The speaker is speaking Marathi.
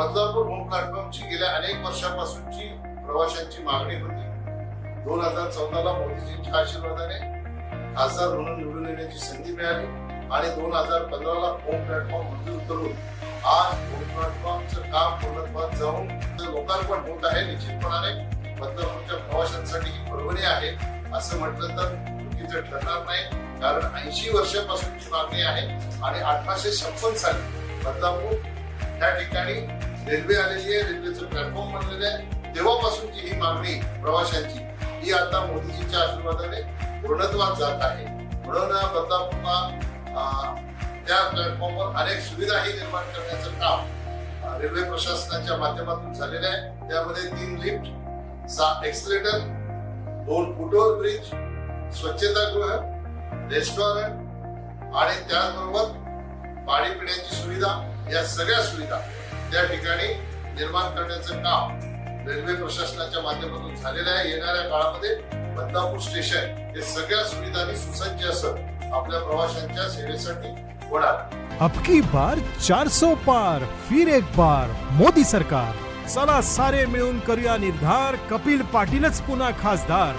बदलापूर होम प्लॅटफॉर्मची गेल्या अनेक वर्षापासूनची प्रवाशांची मागणी होती. दोन हजार चौदाला मोदीजींच्या आशीर्वादाने खासदार म्हणून निवडून येण्याची संधी मिळाली आणि दोन हजार पंधराला होम प्लॅटफॉर्म मंजूर करून आज होम प्लॅटफॉर्मचं काम पूर्णत्वात जाऊन लोकार्पण होत आहे. निश्चितपणाने बदलापूरच्या प्रवाशांसाठी ही परभणी आहे असं म्हटलं तर चुकीचं ठरणार नाही. कारण ऐंशी वर्षापासूनची मागणी आहे आणि अठराशे छप्पन साली बदलापूर त्या ठिकाणी रेल्वे आलेली आहे रेल्वेचं प्लॅटफॉर्म बनलेलं आहे. तेव्हापासूनची ही मागणी प्रवाशांची ही आता मोदीजींच्या आशीर्वादाने पूर्णत्वात जात आहे. म्हणून बदलापूरला त्या प्लॅटफॉर्मवर अनेक सुविधाही निर्माण करण्याचं काम रेल्वे प्रशासनाच्या माध्यमातून झालेलं आहे. त्यामध्ये तीन लिफ्ट सहा एक्सलेटर दोन फुटओव्हर ब्रिज स्वच्छतागृह रेस्टॉरंट आणि त्याचबरोबर पाणी पिण्याची सुविधा या सगळ्या सुविधा त्या ठिकाणी निर्माण करण्याचं काम रेल्वे प्रशासनाच्या माध्यमातून झालेलं आहे. येणाऱ्या काळामध्ये बदलापूर स्टेशन हे सगळ्या सुविधांनी सुसज्ज असत आपल्या प्रवाशांच्या सेवेसाठी होणार. अबकी बार 400 पार फिर एक बार मोदी सरकार. चला सारे मिळून करूया निर्धार कपिल पाटीलच पुन्हा खासदार.